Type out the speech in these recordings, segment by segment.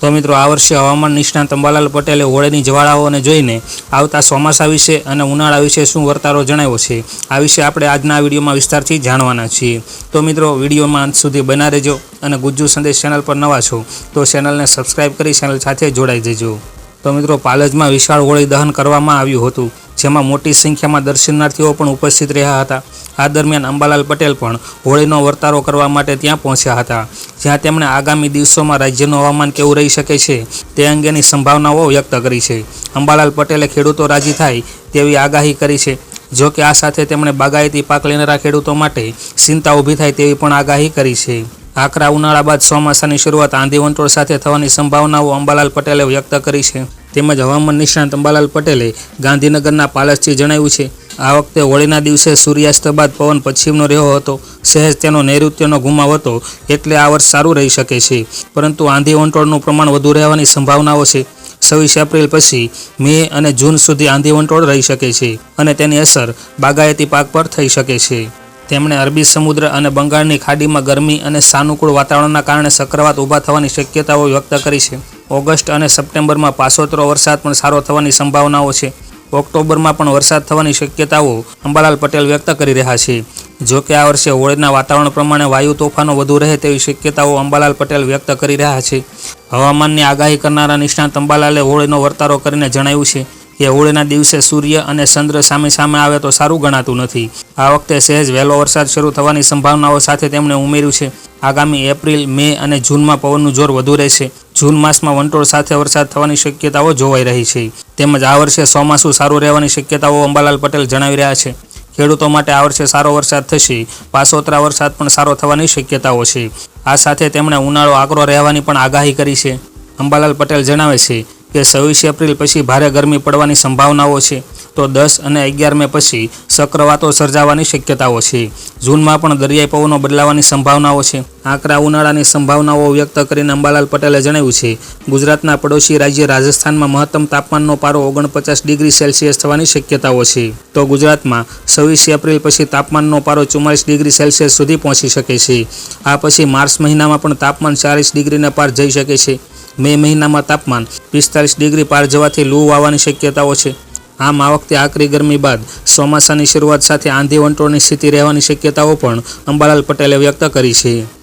તો મિત્રો આ વર્ષે હવામાન નિષ્ણાત અંબાલાલ પટેલે હોળીની જવાળાઓને જોઈને આવતા ચોમાસા વિશે અને ઉનાળા વિશે શું વર્તારો જણાવ્યો છે? આ વિશે આપણે આજના વિડીયોમાં વિસ્તારથી જાણવાના છીએ. તો મિત્રો વિડીયોમાં અંત સુધી બના રહેજો અને ગુજ્જુ સંદેશ ચેનલ પર નવા છો તો ચેનલને સબસ્ક્રાઈબ કરી ચેનલ સાથે જોડાઈ જજો. તો મિત્રો, પાલજમાં વિશાળ હોળી દહન કરવામાં આવ્યું હતું, જેમાં મોટી સંખ્યામાં દર્શનાર્થીઓ પણ ઉપસ્થિત રહ્યા હતા. આ દરમિયાન અંબાલાલ પટેલ પણ હોળીનો વર્તારો કરવા માટે ત્યાં પહોંચ્યા હતા, જ્યાં તેમણે આગામી દિવસોમાં રાજ્યનું હવામાન કેવું રહી શકે છે તે અંગેની સંભાવનાઓ વ્યક્ત કરી છે. અંબાલાલ પટેલે ખેડૂતો રાજી થાય તેવી આગાહી કરી છે. જો કે આ સાથે તેમણે બાગાયતી પાક લેનારા ખેડૂતો માટે ચિંતા ઊભી થાય તેવી પણ આગાહી કરી છે. આકરા ઉનાળા બાદ ચોમાસાની શરૂઆત આંધી વંટોળ સાથે થવાની સંભાવનાઓ અંબાલાલ પટેલે વ્યક્ત કરી છે. તેમજ હવામાન નિષ્ણાંત અંબાલાલ પટેલે ગાંધીનગરના પાલસથી જણાવ્યું છે આ વખતે હોળીના દિવસે સૂર્યાસ્ત બાદ પવન પશ્ચિમનો રહ્યો હતો. સહેજ તેનો નૈઋત્યનો ગુમાવ હતો, એટલે આ વર્ષ સારું રહી શકે છે. પરંતુ આંધી વંટોળનું પ્રમાણ વધુ રહેવાની સંભાવનાઓ છે. છવ્વીસ એપ્રિલ પછી મે અને જૂન સુધી આંધી વંટોળ રહી શકે છે અને તેની અસર બાગાયતી પાક પર થઈ શકે છે. તેમણે અરબી સમુદ્ર અને બંગાળની ખાડીમાં ગરમી અને સાનુકૂળ વાતાવરણના કારણે ચક્રવાત ઊભા થવાની શક્યતાઓ વ્યક્ત કરી છે. ઓગસ્ટ અને સપ્ટેમ્બરમાં પાસોતરો વરસાદ પણ સારો થવાની સંભાવનાઓ છે. ઓક્ટોબરમાં પણ વરસાદ થવાની શક્યતાઓ અંબાલાલ પટેલ વ્યક્ત કરી રહ્યા છે. જો કે આ વર્ષે હોળીના વાતાવરણ પ્રમાણે વાયુ તોફાનો વધુ રહે તેવી શક્યતાઓ અંબાલાલ પટેલ વ્યક્ત કરી રહ્યા છે. હવામાનની આગાહી કરનારા નિષ્ણાંત અંબાલાલે હોળીનો વર્તારો કરીને જણાવ્યું છે કે હોળીના દિવસે સૂર્ય અને ચંદ્ર સામે સામે આવે તો સારું ગણાતું નથી. આ વખતે સહેજ વહેલો વરસાદ શરૂ થવાની સંભાવનાઓ સાથે તેમણે ઉમેર્યું છે આગામી એપ્રિલ, મે અને જૂનમાં પવનનું જોર વધુ રહેશે. જૂન માસમાં વંટોળ સાથે વરસાદ થવાની શક્યતાઓ જોવાઈ રહી છે. તેમજ આ વર્ષે ચોમાસું સારું રહેવાની શક્યતાઓ અંબાલાલ પટેલ જણાવી રહ્યા છે. ખેડૂતો માટે આ વર્ષે સારો વરસાદ થશે. પાસોતરા વરસાદ પણ સારો થવાની શક્યતાઓ છે. આ સાથે તેમણે ઉનાળો આકરો રહેવાની પણ આગાહી કરી છે. અંબાલાલ પટેલ જણાવે છે કે છવ્વીસ એપ્રિલ પછી ભારે ગરમી પડવાની સંભાવનાઓ છે. તો દસ અને અગિયાર મે પછી ચક્રવાતો સર્જાવાની શક્યતાઓ છે. જૂનમાં પણ દરિયાઈ પવનો બદલાવાની સંભાવનાઓ છે. આકરા ઉનાળાની સંભાવનાઓ વ્યક્ત કરીને અંબાલાલ પટેલે જણાવ્યું છે, ગુજરાતના પડોશી રાજ્ય રાજસ્થાનમાં મહત્તમ તાપમાનનો પારો ઓગણપચાસ ડિગ્રી સેલ્સિયસ થવાની શક્યતાઓ છે. તો ગુજરાતમાં છવ્વીસ એપ્રિલ પછી તાપમાનનો પારો ચુમ્માલીસ ડિગ્રી સેલ્સિયસ સુધી પહોંચી શકે છે. આ પછી માર્ચ મહિનામાં પણ તાપમાન ચાલીસ ડિગ્રીને પાર જઈ શકે છે. મે મહિનામાં તાપમાન પિસ્તાલીસ ડિગ્રી પાર જવાથી લૂ આવવાની શક્યતાઓ છે. આમ આ વખતે આકરી ગરમી બાદ ચોમાસાની શરૂઆત સાથે આંધી વંટોળની સ્થિતિ રહેવાની શક્યતાઓ પણ અંબાલાલ પટેલે વ્યક્ત કરી છે.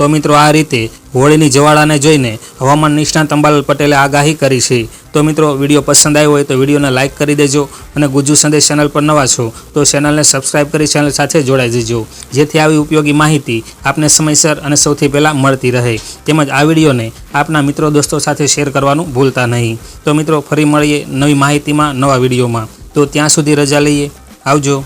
તો મિત્રો આ રીતે હોળીની જવાળાને જોઈને હવામાન નિષ્ણાંત અંબાલાલ પટેલે આગાહી કરી છે. તો મિત્રો વીડિયો પસંદ આવ્યો હોય તો વિડીયોને લાઇક કરી દેજો અને ગુજ્જુ સંદેશ ચેનલ પર નવા છો તો ચેનલને સબસ્ક્રાઇબ કરી ચેનલ સાથે જોડાઈ દેજો જેથી આવી ઉપયોગી માહિતી આપને સમયસર અને સૌથી પહેલાં મળતી રહે. તેમજ આ વિડીયોને આપના મિત્રો દોસ્તો સાથે શેર કરવાનું ભૂલતા નહીં. તો મિત્રો ફરી મળીએ નવી માહિતીમાં નવા વિડીયોમાં. તો ત્યાં સુધી રજા લઈએ. આવજો.